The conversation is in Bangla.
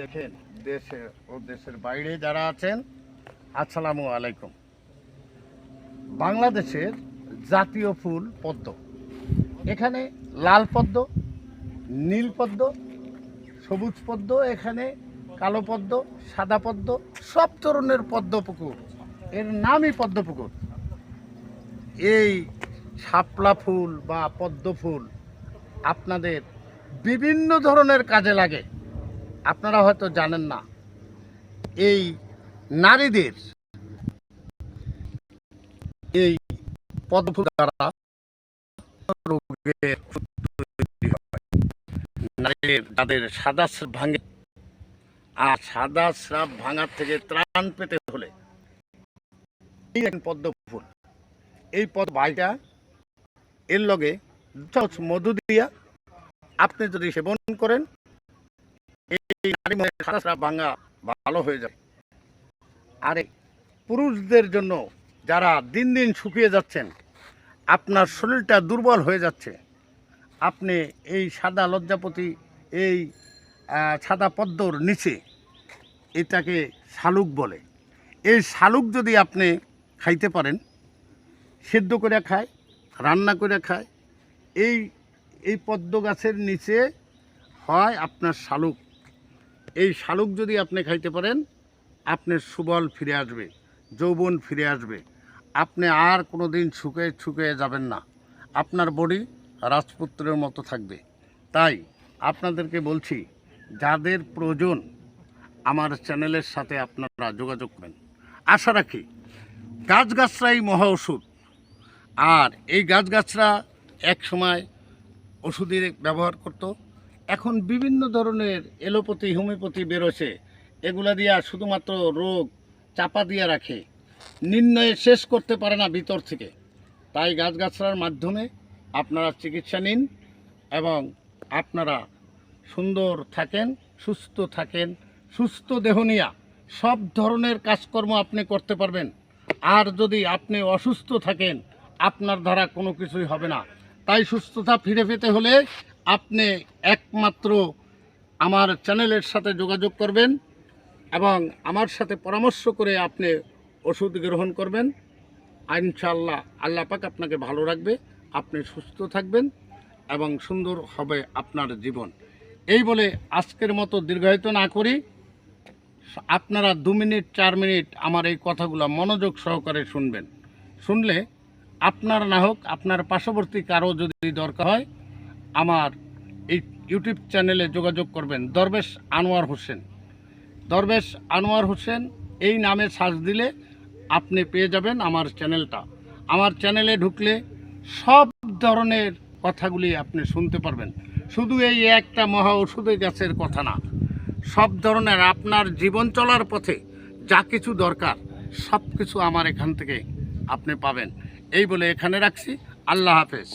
দেখেন, দেশে ও দেশের বাইরে যারা আছেন, আসসালামু আলাইকুম। বাংলাদেশের জাতীয় ফুল পদ্ম। এখানে লাল পদ্ম, নীল পদ্ম, সবুজ পদ্ম, এখানে কালো পদ্ম, সাদা পদ্ম, সব ধরনের পদ্ম পুকুর। এর নামই পদ্ম পুকুর। এই শাপলা ফুল বা পদ্ম ফুল আপনাদের বিভিন্ন ধরনের কাজে লাগে। আপনারা হয়তো জানেন না, এই নারীদের এই পদ্মফুল দ্বারা রোগের যাদের সাদা ভাঙে। আর সাদা স্রাব ভাঙার থেকে ত্রাণ পেতে হলে এই এক পদ্ম ফুল এই পদ বাইটা এর লগে মধু দিয়া আপনি যদি সেবন করেন এই ভাঙা ভালো হয়ে যায় আরে পুরুষদের জন্য যারা দিন দিন শুকিয়ে যাচ্ছেন, আপনার শরীরটা দুর্বল হয়ে যাচ্ছে। আপনি এই সাদা লজ্জাপতি, এই সাদা পদ্মর নিচে এটাকে শালুক বলে। এই শালুক যদি আপনি খাইতে পারেন, সেদ্ধ করে খায়, রান্না করে খায়, এই এই পদ্ম গাছের নিচে হয় আপনার শালুক। এই শালুক যদি আপনি খাইতে পারেন, আপনার সুবল ফিরে আসবে, যৌবন ফিরে আসবে। আপনি আর কোনো দিন শুকিয়ে শুকিয়ে যাবেন না। আপনার বডি রাজপুত্রের মতো থাকবে। তাই আপনাদেরকে বলছি, যাদের প্রয়োজন, আমার চ্যানেলের সাথে আপনারা যোগাযোগ করেন। আশা রাখি গাছগাছরাই মহা ওষুধ। আর এই গাছগাছরা এক সময় ওষুধের ব্যবহার করত। এখন বিভিন্ন ধরনের এলোপ্যাথি, হোমিওপ্যাথি বেরোছে এগুলা দিয়া শুধুমাত্র রোগ চাপা দিয়ে রাখে। নির্ণয়ে শেষ করতে পারে না ভিতর থেকে। তাই গাছগাছড়ার মাধ্যমে আপনারা চিকিৎসা নিন এবং আপনারা সুন্দর থাকেন, সুস্থ থাকেন, সুস্থ দেহ নিয়া সব ধরনের কাজকর্ম আপনি করতে পারবেন। আর যদি আপনি অসুস্থ থাকেন, আপনার দ্বারা কোনো কিছুই হবে না। তাই সুস্থতা ফিরে পেতে হলে আপনি একমাত্র আমার চ্যানেলের সাথে যোগাযোগ করবেন এবং আমার সাথে পরামর্শ করে আপনি ওষুধ গ্রহণ করবেন। ইনশাআল্লাহ আল্লাহ পাক আপনাকে ভালো রাখবে, আপনি সুস্থ থাকবেন এবং সুন্দর হবে আপনার জীবন। এই বলে আজকের মতো দীর্ঘায়িত না করি। আপনারা দু মিনিট, চার মিনিট আমার এই কথাগুলো মনোযোগ সহকারে শুনবেন। শুনলে আপনার না হোক, আপনার পার্শ্ববর্তী কারও যদি দরকার হয় আমার এই ইউটিউব চ্যানেলে যোগাযোগ করবেন দরবেশ আনোয়ার হোসেন। দরবেশ আনোয়ার হোসেন, এই নামে সার্চ দিলে আপনি পেয়ে যাবেন আমার চ্যানেলটা। আমার চ্যানেলে ঢুকলে সব ধরনের কথাগুলি আপনি শুনতে পারবেন। শুধু এই একটা মহা ওষুধের গাছের কথা না, সব ধরনের আপনার জীবন চলার পথে যা কিছু দরকার সব কিছু আমার এখান থেকে আপনি পাবেন। এই বলে এখানে রাখছি। আল্লাহ হাফেজ।